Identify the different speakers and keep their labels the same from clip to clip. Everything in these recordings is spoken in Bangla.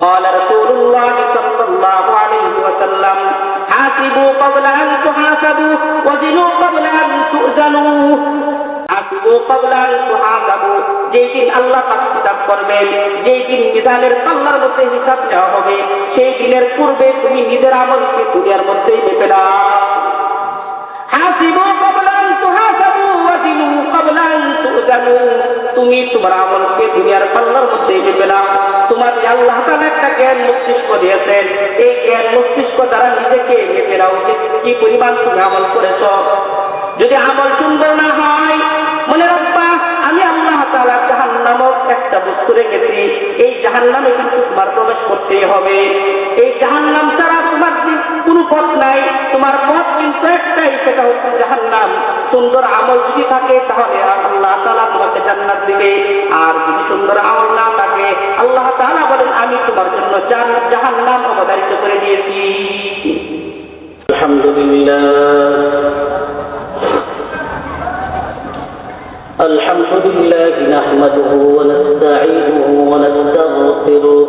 Speaker 1: قال رسول الله صلى الله عليه وسلم حاسبوا قبل أن تحاسبوا وزنوا قبل أن تؤزنوا হাসিবু ক্বাবলা আন তুহাসাবু যেই দিন আল্লাহ পাক হিসাব করবেন যেই দিন মিজানের পাল্লার মধ্যে হিসাব নেওয়া হবে সেই দিনের পূর্বে তুমি নিজের আমলকে দুনিয়ার মধ্যেই মেপে নাও হাসিবু তুমি তোমার আমলকে দুনিয়ার পাল্লার মধ্যে মেপে নাও। তোমার আল্লাহ তাআলা একটা জ্ঞান মস্তিষ্ক দিয়েছেন। এই জ্ঞান মস্তিষ্ক দ্বারা নিজেকে মেপে নাও কি পরিমাণ তুমি আমল করেছ। যদি আমল সুন্দর না হয়, মনে রাখবা, আমি আল্লাহ তাআলা জাহান নামক একটা বস্তু রেখেছি। এই জাহান নামে কিন্তু তোমার প্রবেশ করতেই হবে। এই জাহান নাম ছাড়া তোমার যে কোনো পথ নাই তোমার পথ কিন্তু একটাই সেটা হচ্ছে জাহান নাম সুন্দর আমল যদি থাকে তাহলে আল্লাহ তাআলা তোমাকে জান্নাত দিবে আর যদি সুন্দর আমল না থাকে আল্লাহ তাআলা বলেন আমি তোমার জন্য জাহান নাম অবধারিত করে দিয়েছি
Speaker 2: আলহামদুলিল্লাহ الحمد لله نحمده ونستعينه ونستغفره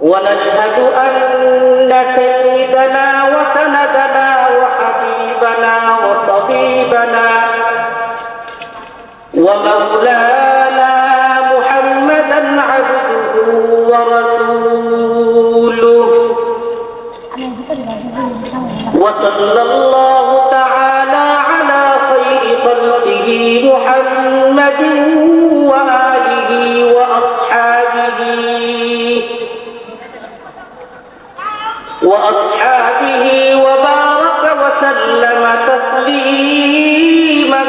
Speaker 2: ونشهد أن وأصحابه وبارك وسلم تسليما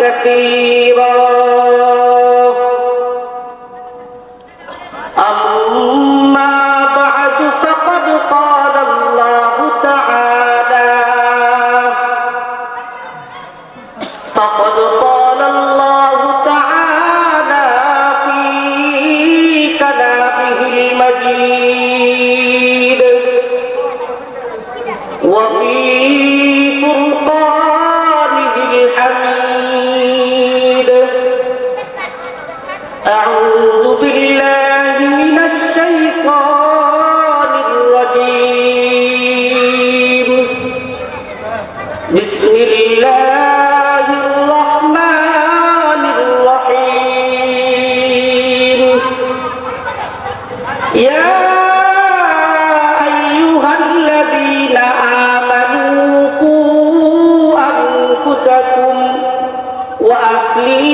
Speaker 2: كثيرا. আলী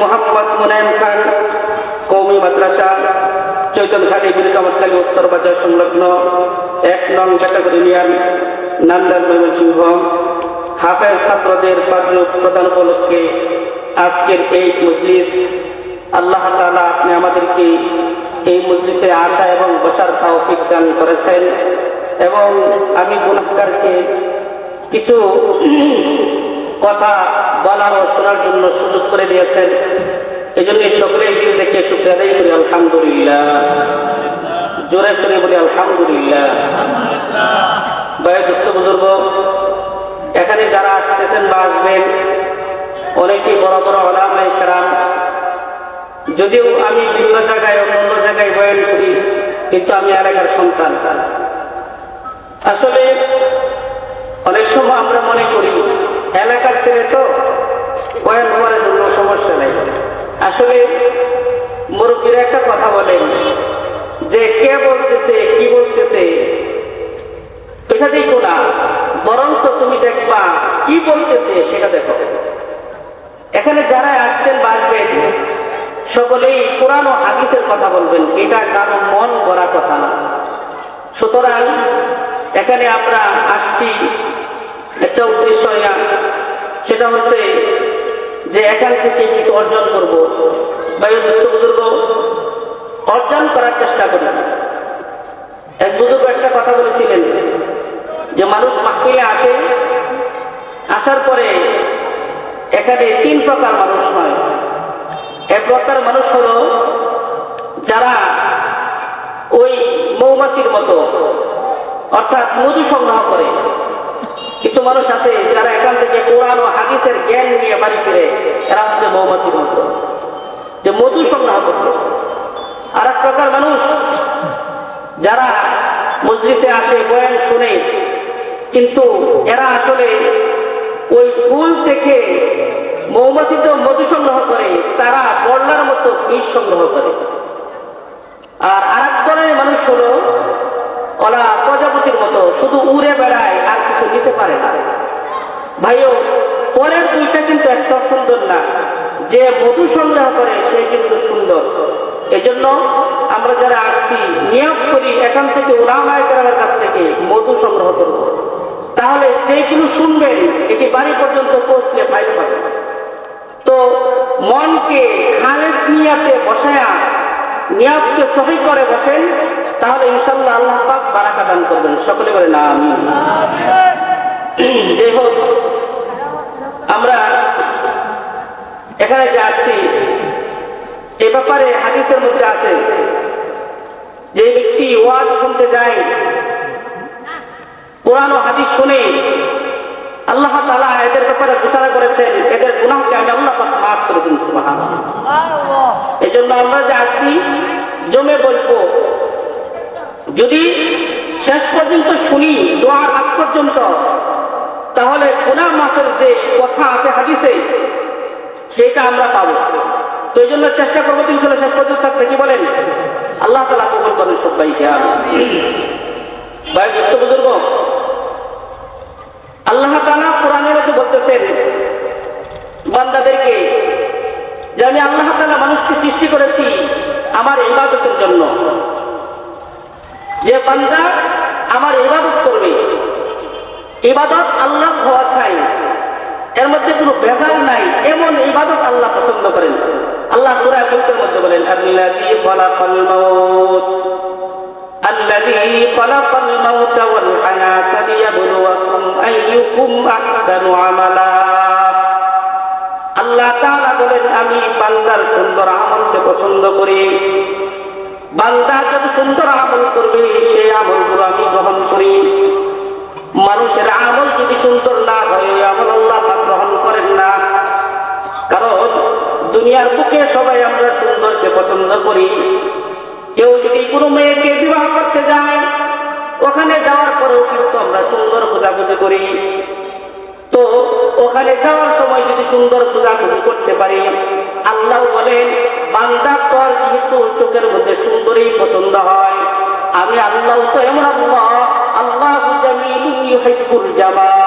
Speaker 2: মোহাম্মদ মুনায়ম খান কৌমি মাদ্রাসা চৈতনখালী বিরকামতকালী উত্তর বাজার সংলগ্ন এক নং ক্যাটাগরি ইউনিয়ন নান্দার ময়মনসিংহ। হাফেজ ছাত্রদের প্রদান উপলক্ষে আজকের এই মজলিস। আল্লাহ তাআলা আপনি আমাদেরকে এই মজলিসে আসা এবং বসার তৌফিক দান করেছেন এবং আমি গুনাহগারকে কিছু কথা বলার ও শোনার জন্য সুযোগ করে দিয়েছেন। এই জন্য সকলেই দিল দেখে শুক্রিয়া আদায় করি, আলহামদুলিল্লাহ। জোরে সরে বলি, আলহামদুলিল্লাহ। বয়োজ্যেষ্ঠ বুজুর্গ, এখানে যারা আসতেছেন বা আসবেন, অনেকেই বড় বড় ওলামাই কেরাম। যদিও আমি বিভিন্ন জায়গায় অন্য জায়গায় বয়ান করি, কিন্তু আমি এলাকার সন্তান। আসলে অনেক সময় আমরা মনে করি এলাকার ছেলে তো বয়ান হওয়ার জন্য সমস্যা নেই। আসলে মুরব্বীরা একটা কথা বলেন যে কে বলতেছে, কি বলতেছে? এটা দেখো না, বরঞ্চ তুমি দেখবা কি বলতেছে সেটা দেখো। এখানে যারা আসছেন বাসবেন সকলেই কোরআন ও হাদিসের কথা বলবেন। এটা কারও মন গড়া কথা না। সুতরাং এখানে আমরা আসছি একটা উদ্দেশ্য নিয়ে সেটা হচ্ছে যে এখান থেকে কিছু অর্জন করব। বয়োজ্যেষ্ঠ বুজুর্গ, অর্জন করার চেষ্টা করি। এক বুজুর্গ একটা কথা বলেছিলেন যে মানুষ মাহফিলে আসে, আসার পরে এখানে তিন প্রকার মানুষ হয়। এক প্রকার মানুষ হলো যারা ওই মৌমাছির মতো, অর্থাৎ মধু সংগ্রহ করে। কিছু মানুষ আছে যারা এখান থেকে কোরআন ও হাদিসের জ্ঞান নিয়ে বাড়ি ফিরে এরা হচ্ছে মৌমাছির মতো যে মধু সংগ্রহ করতো আর এক প্রকার মানুষ যারা মজলিসে আসে, বয়ান শুনে, কিন্তু এরা আসলে ওই ফুল থেকে মৌমাছি তো মধু সংগ্রহ করে, তারা বর্ণার মতো বিষ সংগ্রহ করে। আর আরেক ধরনের মানুষ হলো ওরা প্রজাপতির মতো শুধু উড়ে বেড়ায় আর কিছু নিতে পারে না। ভাইও, পরের দুইটা কিন্তু একটা সুন্দর না। যে মধু সংগ্রহ করে, সে কিন্তু সুন্দর। এজন্য আমরা যারা আসছি, নিয়োগ করি, এখান থেকে উলামায় করার কাছ থেকে মধু সংগ্রহ করব। তাহলে যেগুলো শুনবেন, এটি বাড়ি পর্যন্ত পৌঁছলে ফাইল পাবে তো মনকে খালেস নিয়াতে বসায়া, নিয়াতকে সহি করে বসেন তাহলে ইনশাল্লাহ আল্লাহ পাক বারাকা দান করবেন। সকলে বলে না আমি যাই হোক আমরা এখানে যে আসছি এ ব্যাপারে হাদিসের মধ্যে আছে যে ব্যক্তি ওয়াজ শুনতে যায় কোরআন ও হাদিস শুনে আল্লাহ তালা এদের ব্যাপারে ঘোষণা করেছেন এদের গুনাহকে আমি আল্লাহ পাক মাফ করে দিন সুবহান এই জন্য আমরা যে আসছি জমে বলব যদি শেষ পর্যন্ত শুনি, দোয়ার আগ পর্যন্ত, তাহলে গুনাহ মাফের যে কথা আছে হাদিসে, সেটা আমরা পাবো। তো এই জন্য চেষ্টা করব তিন শেষ পর্যন্ত থাকতে। কি বলেন? আল্লাহ তালা কবুল করেন সবাইকে। ভাই বুজুর্গ, আল্লাহ তালা কোরআনের মধ্যে বলতেছেন, বান্দাদেরকে যে আমি আল্লাহ তালা মানুষকে সৃষ্টি করেছি আমার ইবাদতের জন্য। যে বান্দা আমার ইবাদত করবে। ইবাদত আল্লাহ হওয়া চাই। এর মধ্যে কোনো বেজাল নাই। এমন ইবাদত আল্লাহ পছন্দ করেন। আল্লাহ সুরায় মুলকের মধ্যে বলেন, আল্লাযী খালাকাল মাউত। আল্লাযী খালাকাল মাউত ওয়াল হায়াতা লিয়াবলুয়াকুম আইয়ুকুম আহসানু আমালা। আল্লাহ তাআলা বলেন, আমি বান্দার সুন্দর আমলকে পছন্দ করি। বান্দা যত সুন্দর আমল করবে, সেই আমলগুলো আমি গ্রহণ করি। মানুষের আমল যদি সুন্দর না হয় আমল আল্লাহ পাক গ্রহণ করেন না। কারণ দুনিয়ার বুকে সবাই আমরা সুন্দরকে পছন্দ করি। কেউ যদি কোনো মেয়েকে বিবাহ করতে যায়, ওখানে যাওয়ার পরেও কিন্তু আমরা সুন্দর খোঁজাখুঁজি করি। তো ওখানে যাওয়ার সময় যদি সুন্দর খোঁজাখুঁজি করতে পারি আল্লাহ বলেন, বান্দা তোর যেহেতু চোখের মধ্যে সুন্দরই পছন্দ হয়। আমি আল্লাহ তো এমন আল্লাহ আল্লাহ জামাল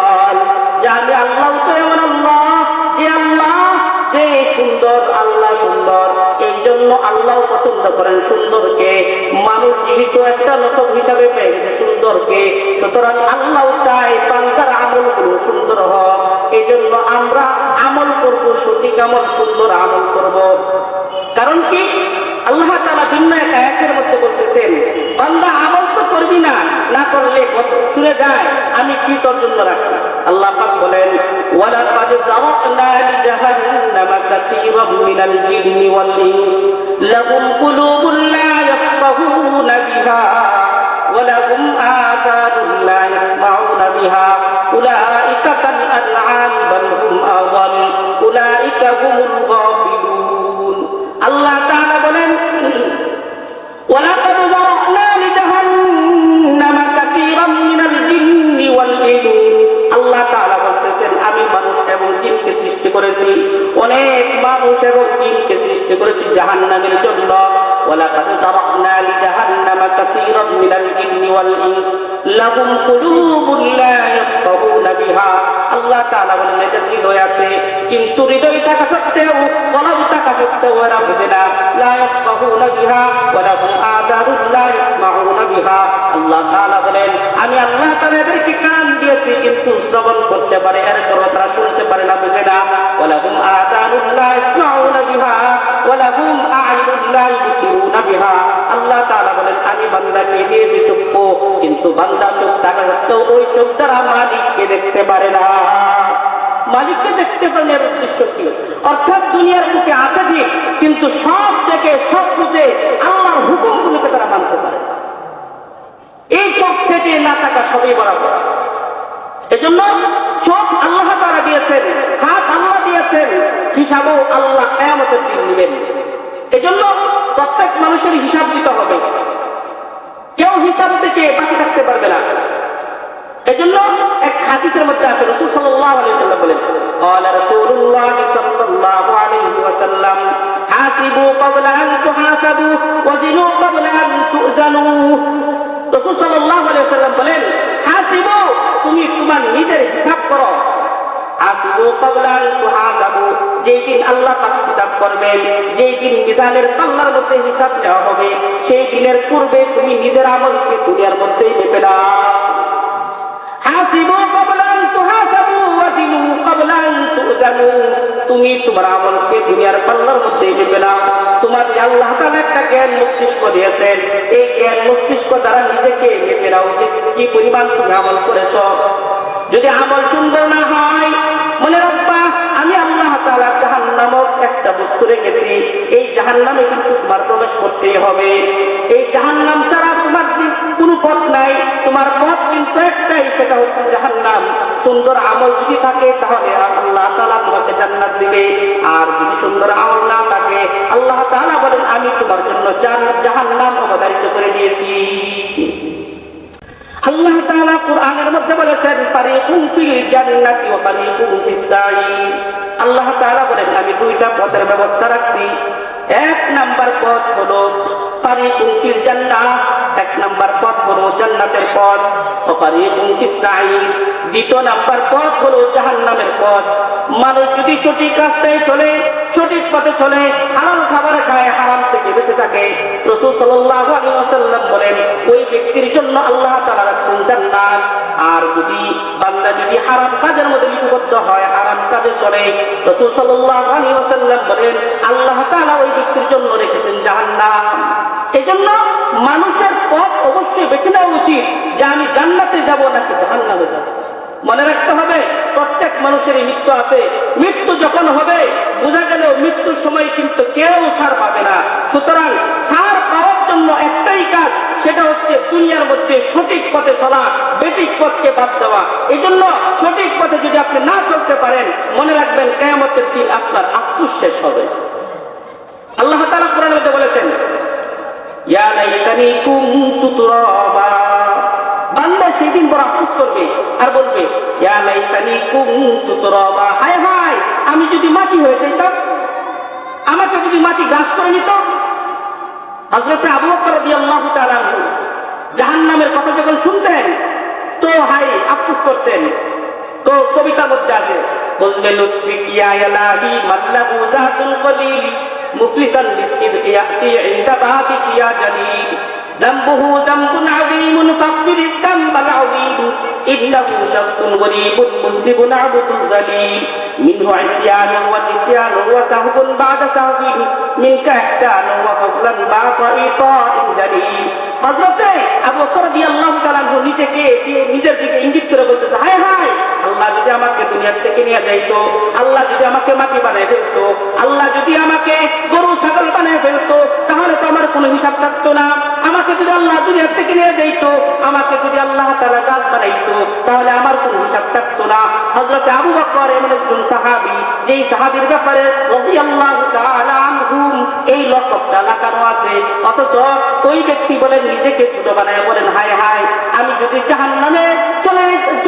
Speaker 2: যে আমি আল্লাহ তো এমন যে আল্লাহ, যে সুন্দর, আল্লাহ সুন্দর। এই জন্য আল্লাহ পছন্দ করেন সুন্দরকে। মানুষ যেহেতু একটা নসব হিসাবে পেয়ে গেছে সুন্দরকে, সুতরাং আল্লাহ চায় বান্দার আমলগুলো সুন্দর হোক। এই জন্য আমরা সঠিক আমল, সুন্দর আমল করব। কারণ কি? আল্লাহ তালা ভিন্ন এক আয়াতের মধ্যে বলতেছেন, বান্দা আমল তো করবি না না করলে শুনে যায়, আমি কি তোর জন্য রাখছি? আল্লাহ পাক বলেন, ওয়ালাকাদ যারাকনা লিজাহান্নামা কাসীরাম মিনাল জিন্নি ওয়াল ইনস লাহুম কুলুবুন লা ইয়াফকাহুনা বিহা। হুমুল কিন্তু হৃদয় থাকা সত্ত্বেও, কলম থাকা সত্ত্বেও এরা বুঝে না। বিহা বিহা। আল্লাহ বলেন, আমি আল্লাহ কিন্তু শ্রবণ করতে পারে শুনতে পারে না, বুঝে না। বিহা আল্লাহ বলেন, আমি বান্দাকে দিয়েছি চক্ষু, কিন্তু বান্দা চোখ থাকা সত্ত্বেও ওই চোখ দ্বারা মালিককে দেখতে পারে না। মালিককে দেখতে পারেন এর উদ্দেশ্য কি? অর্থাৎ দুনিয়ার বুকে আছে ঠিক কিন্তু সব থেকে সব বুঝে আল্লাহর হুকুমগুলোকে তারা মানতে পারে। এই চোখ থেকে না থাকা সবই বরাবর। এজন্য চোখ আল্লাহ তারা দিয়েছেন, হাত আল্লাহ দিয়েছেন, হিসাবও আল্লাহ কেয়ামতের দিন নেবেন। এজন্য প্রত্যেক মানুষের হিসাব দিতে হবে। কেউ হিসাব থেকে বাকি থাকতে পারবে না। এজন্য এক হাদিসের মধ্যে আছে রাসূল সাল্লাল্লাহু আলাইহি সাল্লাম বলেন قال رسول الله صلى الله عليه وسلم حاسبوا قبل أن تحاسبوا وزنوا قبل أن تؤزنوا রাসূল সাল্লাল্লাহু আলাইহি সাল্লাম বলেন হাসিবু তুমি তোমার নিজের হিসাব করো হাসিবু ক্বাবলা আন তুহাসাবু যেই দিন আল্লাহ পাক হিসাব করবেন যেই দিন মিজানের পাল্লার মধ্যে হিসাব নেওয়া হবে সেই দিনের পূর্বে তুমি নিজের আমলকে দুনিয়ার মধ্যেই মেপে নাও তুমি তোমার আমলকে দুনিয়ার পাল্লার মধ্যে মেপে নাও তোমার আল্লাহ একটা জ্ঞান মস্তিষ্ক দিয়েছেন। এই জ্ঞান মস্তিষ্ক নিজেকে কি পরিমাণ তুমি আমল করেছ? যদি আমল সুন্দর না হয়, মনে রাখবা, আমি আল্লাহ তাআলা জাহান্নামক একটা বস্তু রেখেছি। এই জাহান্নামে কিন্তু তোমার প্রবেশ করতেই হবে। এই জাহান্নাম ছাড়া তোমার যে কোনো পথ নাই। তোমার পথ কিন্তু একটাই, সেটা হচ্ছে জাহান্নাম। সুন্দর আমল যদি থাকে, তাহলে আল্লাহ তাআলা তোমাকে জান্নাত দিবে। আর যদি সুন্দর আমল না থাকে, আল্লাহ তাআলা বলেন, আমি তোমার জন্য জান- জাহান্নাম অবধারিত করে দিয়েছি। আল্লাহ তাআলা কোরআনের মধ্যে বলেছেন, ফারিকুন ফিল জান্নাতি ওয়া ফারিকুন ফিস আল্লাহ তাআলা বলেন, আমি দুইটা পথের ব্যবস্থা রাখছি। এক নাম্বার পথ হলো, ফারিকুন ফিল জান্নাহ। নাম্বার পথ হলো জান্নাতের পথ। দ্বিতীয় নাম্বার পথ হলো জাহান্নামের পথ। মানুষ যদি সঠিক রাস্তায় চলে, সঠিক পথে চলে, হালাল খাবার খায়, হারাম থেকে বেঁচে থাকে। রসুল সাল্লাল্লাহু আলাইহি ওয়াসাল্লাম বলেন, ওই ব্যক্তির জন্য আল্লাহ তাআলা রাখছেন জান্নাত। আর যদি বান্দা যদি হারাম কাজের মধ্যে লিপিবদ্ধ হয়, হারাম কাজে চলে, রসুল সাল্লাল্লাহু আলাইহি ওয়াসাল্লাম বলেন, আল্লাহ তাআলা ওই ব্যক্তির জন্য রেখেছেন জাহান্নাম। এজন্য মানুষের পথ অবশ্যই বেছে নেওয়া উচিত যে আমি জান্নাতে যাব নাকি জাহান্নামে যাব। মনে রাখতে হবে, প্রত্যেক মানুষেরই মৃত্যু আছে। মৃত্যু যখন হবে, বোঝা গেল মৃত্যুর সময় কিন্তু কেউ সার পাবে না। সুতরাং সার পাওয়ার জন্য একটাই কাজ, সেটা হচ্ছে দুনিয়ার মধ্যে সঠিক পথে চলা, বেঠিক পথকে বাদ দেওয়া। এই জন্য সঠিক পথে যদি আপনি না চলতে পারেন, মনে রাখবেন কেয়ামতের দিন আপনার আফসুস শেষ হবে। আল্লাহ কোরআনের মধ্যে বলেছেন ইয়া লাইতানি বান্দা সেদিন বড় আফসোস করবে আর বলবে হায় হায়, আমি যদি মাটি হয়ে যাইতাম, আমাকে যদি মাটি গ্রাস করে নিত? হযরত আবু বকর রাদিয়াল্লাহু কথা যখন শুনতেন, তো হাই আফসোস করতেন। তো কবিতার মধ্যে আছে, বলবে লুৎফিক ইয়া ইলাহি মাল্লাহু জাতুল কলিল। মুফলিসান বিসিদকি ইয়াতি ইনদা বাবিক ইয়া জালিল ذنبه ذنب عظيم فاغفر الذنب العظيم إنه شخص غريب مذنب عبد ذليل منه عصيان ونسيان وسهو بعد سهو منك إحسان وفضلا بعد إيطاء جليل হজরতে আবু বকর রাদিয়াল্লাহু তাআলা আনহু নিজেকে দিয়ে নিজের দিকে ইঙ্গিত থেকে নিয়ে যাইতো। আল্লাহ যদি আমাকে মাটি বানায় ফেলতো, আল্লাহ যদি আমাকে গরু, ছাগল বানায় ফেলতো, তাহলে তো আমার কোনো হিসাব থাকতো না। আমাকে যদি আল্লাহ দুনিয়ার থেকে নিয়ে যাইতো, আমাকে যদি আল্লাহ তাআলা গাছ বানাইতো, তাহলে আমার কোনো হিসাব থাকতো না। হযরতে আবু বকর এমন একজন সাহাবী, যেই সাহাবীর ব্যাপারে তাআলা আনহুম এই লকবটা লাগানো আছে। অথচ ওই ব্যক্তি বলেন নিজেকে ছোট বানায় বলেন, হায় হায়, আমি যদি জাহান্নামে চলে চলে